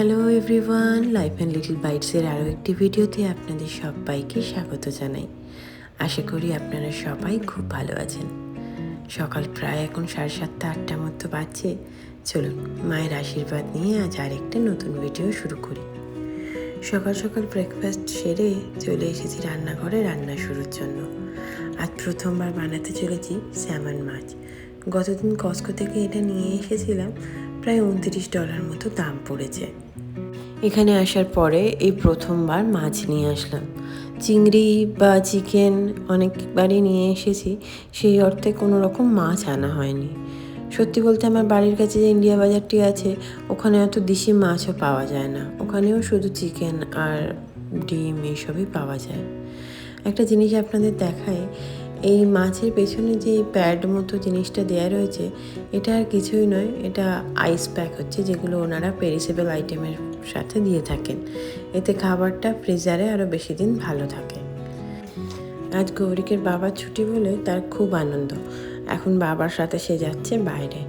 Hello everyone life and little বাইটসের আরও একটি ভিডিওতে আপনাদের সবাইকে স্বাগত জানাই। আশা করি আপনারা সবাই খুব ভালো আছেন। সকাল প্রায় এখন সাড়ে সাতটা, আটটার মতো বাজছে। চলুন, মায়ের আশীর্বাদ নিয়ে আজ আরেকটা নতুন ভিডিও শুরু করি। সকাল সকাল ব্রেকফাস্ট সেরে চলে এসেছি রান্নাঘরে রান্না শুরুর জন্য। আজ প্রথমবার বানাতে চলেছি স্যামন মাছ। গতদিন কস্কো থেকে এটা নিয়ে এসেছিলাম, প্রায় উনত্রিশ ডলার মতো দাম পড়েছে। এখানে আসার পরে এই প্রথমবার মাছ নিয়ে আসলাম। চিংড়ি বা চিকেন অনেকবারই নিয়ে এসেছি, সেই অর্থে কোনো রকম মাছ আনা হয়নি। সত্যি বলতে আমার বাড়ির কাছে যে ইন্ডিয়া বাজারটি আছে, ওখানে অত দেশি মাছও পাওয়া যায় না। ওখানেও শুধু চিকেন আর ডিম এইসবই পাওয়া যায়। একটা জিনিস আপনাদের দেখায় এই মাছের পেছনে যে প্যাড মতো জিনিসটা দেয়া রয়েছে, এটা আর কিছুই নয়, এটা আইস প্যাক হচ্ছে, যেগুলো ওনারা পেরিসেবল আইটেমের সাথে দিয়ে থাকেন। এতে খাবারটা ফ্রিজারে আরও বেশি দিন ভালো থাকে। আজ গৌরিকের বাবার ছুটি বলে তার খুব আনন্দ। এখন বাবার সাথে সে যাচ্ছে বাইরে।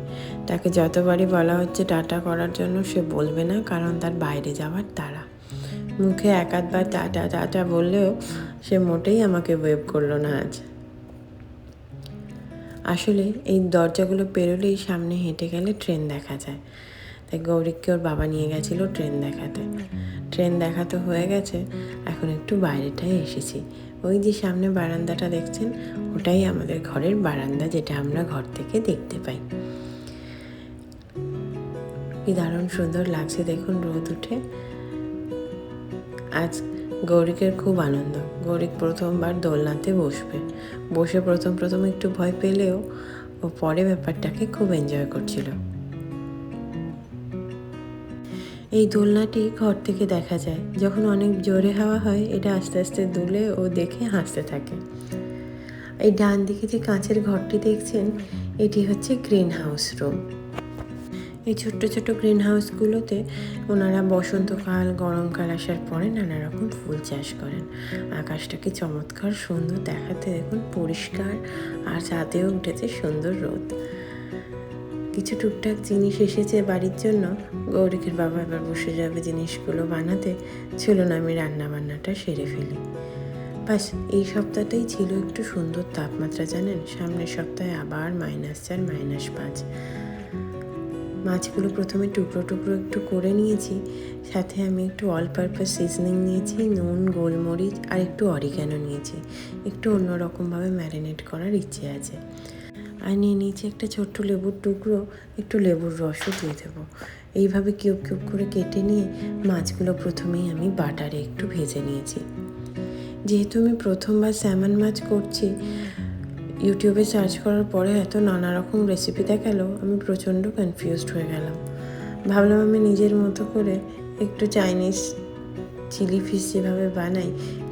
তাকে যতবারই বলা হচ্ছে টাটা করার জন্য সে বলবে না, কারণ তার বাইরে যাওয়ার তাড়া। মুখে এক আধবার টাটা টাটা বললেও সে মোটেই আমাকে ওয়েব করল না আজ। আসলে এই দরজাগুলো পেরোলেই সামনে হেঁটে গেলে ট্রেন দেখা যায়। তাই গৌরিককে ওর বাবা নিয়ে গেছিল ট্রেন দেখাতে। ট্রেন দেখা তো হয়ে গেছে, এখন একটু বাইরেটায় এসেছি। ওই যে সামনে বারান্দাটা দেখছেন, ওটাই আমাদের ঘরের বারান্দা যেটা আমরা ঘর থেকে দেখতে পাই। কি দারুণ সুন্দর লাগছে দেখুন রোদ উঠে। আজ গৌরিকের খুব আনন্দ। গৌরিক প্রথমবার দোলনাতে বসবে। বসে প্রথম প্রথম একটু ভয় পেলেও ও পরে ব্যাপারটাকে খুব এনজয় করছিল। এই দোলনাটি ঘর থেকে দেখা যায়। যখন অনেক জোরে হাওয়া হয়, এটা আস্তে আস্তে দুলে ও দেখে হাসতে থাকে। এই ডান দিকে যে কাঁচের ঘরটি দেখছেন, এটি হচ্ছে গ্রিন হাউস রুম। এই ছোট্ট ছোট্ট গ্রিন হাউসগুলোতে ওনারা বসন্তকাল, গরমকাল আসার পরে নানা রকম ফুল চাষ করেন। আকাশটাকে চমৎকার সুন্দর দেখাতে দেখুন, পরিষ্কার আর ছাদেও উঠেছে সুন্দর রোদ। কিছু টুকটাক জিনিস এসেছে বাড়ির জন্য। গৌরিকের বাবা এবার বসে যাবে জিনিসগুলো বানাতে। চলুন আমি রান্না বান্নাটা সেরে ফেলি। বাস, এই সপ্তাহটাই ছিল একটু সুন্দর তাপমাত্রা, জানেন? সামনের সপ্তাহে আবার মাইনাস চার, মাইনাস পাঁচ। মাছগুলো প্রথমে টুকরো টুকরো একটু করে নিয়েছি। সাথে আমি একটু অল পারপাস সিজনিং নিয়েছি, নুন, গোলমরিচ আর একটু অরিগ্যানো নিয়েছি। একটু অন্যরকমভাবে ম্যারিনেট করার ইচ্ছে আছে। আর নিয়ে নিয়েছি একটা ছোট্ট লেবুর টুকরো, একটু লেবুর রসও দিয়ে দেবো। এইভাবে কিউব কিউব করে কেটে নিয়ে মাছগুলো প্রথমেই আমি বাটারে একটু ভেজে নিয়েছি। যেহেতু আমি প্রথমবার স্যামন মাছ করছি, ইউটিউবে সার্চ করার পরে এত নানা রকম রেসিপি দেখাল, আমি প্রচণ্ড কনফিউজড হয়ে গেলাম। ভাবলাম আমি নিজের মতো করে একটু চাইনিজ চিলি ফিশ যেভাবে বানাই,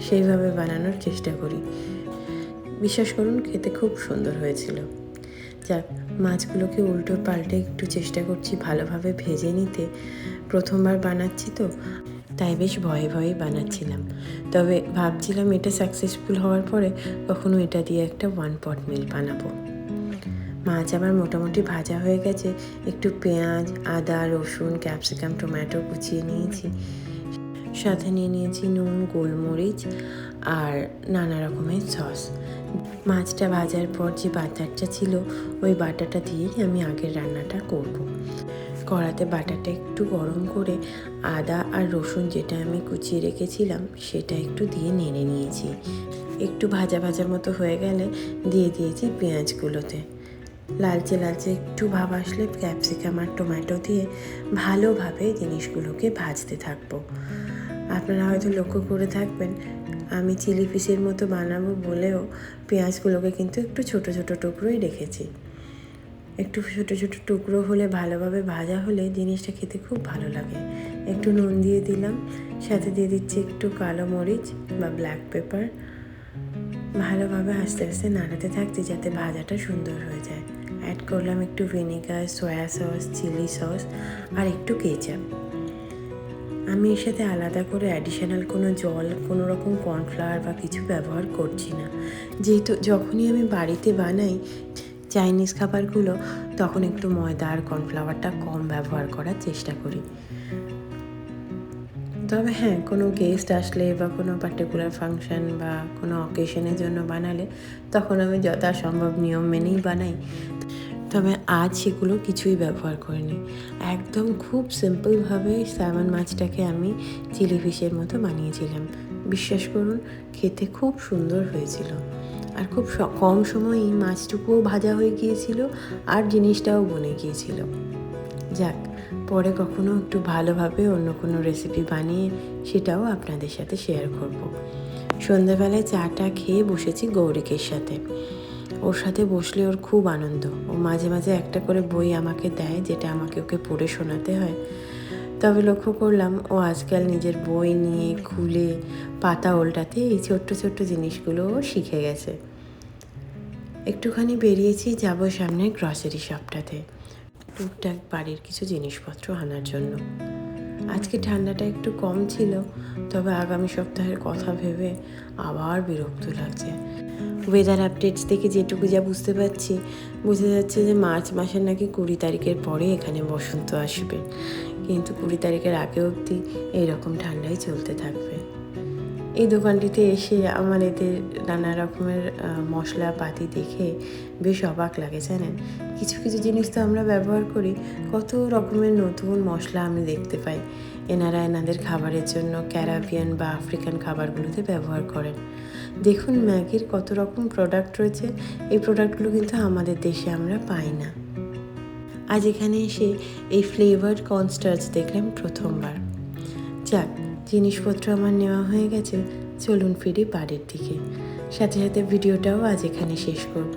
সেইভাবে বানানোর চেষ্টা করি। বিশ্বাস করুন, খেতে খুব সুন্দর হয়েছিল। যাক, মাছগুলোকে উল্টো পাল্টে একটু চেষ্টা করছি ভালোভাবে ভেজে নিতে। প্রথমবার বানাচ্ছি তো, তাই বেশ ভয়ে ভয়ে বানাচ্ছিলাম। তবে ভাবছিলাম এটা সাকসেসফুল হওয়ার পরে কখনো এটা দিয়ে একটা ওয়ান পট মিল বানাবো। মাছ আবার মোটামুটি ভাজা হয়ে গেছে, একটু পেঁয়াজ, আদা, রসুন ক্যাপসিকাম টমেটো কুচিয়ে নিয়েছি। সাথে নিয়ে নিয়েছি নুন, গোলমরিচ আর নানা রকমের সস। মাছটা ভাজার পর যে বাটারটা ছিল, ওই বাটারটা দিয়েই আমি আগের রান্নাটা করব। কড়াতে বাটারটা একটু গরম করে আদা আর রসুন যেটা আমি কুচিয়ে রেখেছিলাম, সেটা একটু দিয়ে নেড়ে নিয়েছি। একটু ভাজা ভাজার মতো হয়ে গেলে দিয়ে দিয়েছি পেঁয়াজগুলোতে। লালচে লালচে একটু ভাব আসলে ক্যাপসিকাম আর টমেটো দিয়ে ভালোভাবে জিনিসগুলোকে ভাজতে থাকব। আপনারা হয়তো লক্ষ্য করে থাকবেন, আমি চিলি ফিশের মতো বানাবো বলেও পেঁয়াজগুলোকে কিন্তু একটু ছোট ছোট টুকরোই রেখেছি। একটু ছোটো ছোটো টুকরো হলে ভালোভাবে ভাজা হলে জিনিসটা খেতে খুব ভালো লাগে। একটু নুন দিয়ে দিলাম, সাথে দিয়ে দিচ্ছি একটু কালো মরিচ বা ব্ল্যাক পেপার। ভালোভাবে আস্তে আস্তে নাড়াতে থাকছি যাতে ভাজাটা সুন্দর হয়ে যায়। অ্যাড করলাম একটু vinegar soy sauce chilli sauce আর একটু কেচাপ আমি এর সাথে আলাদা করে অ্যাডিশনাল কোনো জল, কোনো রকম কর্নফ্লাওয়ার বা কিছু ব্যবহার করছি না। যেহেতু যখনই আমি বাড়িতে বানাই চাইনিজ খাবারগুলো, তখন একটু ময়দা আর কর্নফ্লাওয়ারটা কম ব্যবহার করার চেষ্টা করি। তবে হ্যাঁ কোনো গেস্ট আসলে বা কোনো পার্টিকুলার ফাংশন বা কোনো অকেশনের জন্য বানালে, তখন আমি যথাসম্ভব নিয়ম মেনেই বানাই। তবে আজ সেগুলো কিছুই ব্যবহার করিনি। একদম খুব সিম্পলভাবে স্যামন মাছটাকে আমি চিলি ফিশের মতো বানিয়েছিলাম। বিশ্বাস করুন, খেতে খুব সুন্দর হয়েছিল। আর খুব কম সময়েই মাছটুকুও ভাজা হয়ে গিয়েছিল আর জিনিসটাও বনে গিয়েছিল। যাক, পরে কখনো একটু ভালোভাবে অন্য কোনো রেসিপি বানিয়ে সেটাও আপনাদের সাথে শেয়ার করব। সন্ধ্যাবেলায় চাটা খেয়ে বসেছি গৌরিকের সাথে। ওর সাথে বসলে ওর খুব আনন্দ। ও মাঝে মাঝে একটা করে বই আমাকে দেয় যেটা আমাকে ওকে পড়ে শোনাতে হয়। তবে লক্ষ্য করলাম ও আজকাল নিজের বই নিয়ে খুলে পাতা উল্টাতে এই ছোট্ট ছোট্ট জিনিসগুলো শিখে গেছে। একটুখানি বেরিয়েছি, যাব সামনে গ্রসারি শপটাতে টুকটাক বাড়ির কিছু জিনিসপত্র আনার জন্য। আজকে ঠান্ডাটা একটু কম ছিল, তবে আগামী সপ্তাহের কথা ভেবে আবার বিরক্ত লাগছে। ওয়েদার আপডেটস দেখে যেটুকু যা বুঝতে পারছি, বুঝে যাচ্ছে যে মার্চ মাসের নাকি কুড়ি তারিখের পরে এখানে বসন্ত আসবে। কিন্তু কুড়ি তারিখের আগে অবধি এইরকম ঠান্ডাই চলতে থাকবে। এই দোকানটিতে এসে আমার এদের নানা রকমের মশলাপাতি দেখে বেশ অবাক লাগে, জানেন? কিছু কিছু জিনিস তো আমরা ব্যবহার করি, কত রকমের নতুন মশলা আমি দেখতে পাই। এনারা এনাদের খাবারের জন্য ক্যারাবিয়ান বা আফ্রিকান খাবারগুলোতে ব্যবহার করেন। দেখুন ম্যাগির কত রকম প্রোডাক্ট রয়েছে, এই প্রোডাক্টগুলো কিন্তু আমাদের দেশে আমরা পাই না। আজ এখানে এসে এই ফ্লেভার্ড কনস্টার্চ দেখলাম প্রথমবার। যাক জিনিসপত্র আমার নেওয়া হয়ে গেছে, চলুন ফিরি বাড়ির দিকে। সাথে সাথে ভিডিওটাও আজ এখানে শেষ করব।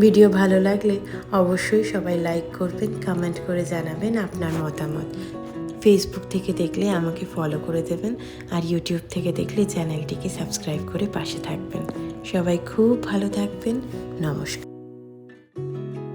ভিডিও ভালো লাগলে অবশ্যই সবাই লাইক করবেন কমেন্ট করে জানাবেন আপনার মতামত। ফেসবুক থেকে দেখলে আমাকে ফলো করে দেবেন আর ইউটিউব থেকে দেখলে চ্যানেলটিকে সাবস্ক্রাইব করে পাশে থাকবেন। সবাই খুব ভালো থাকবেন, নমস্কার।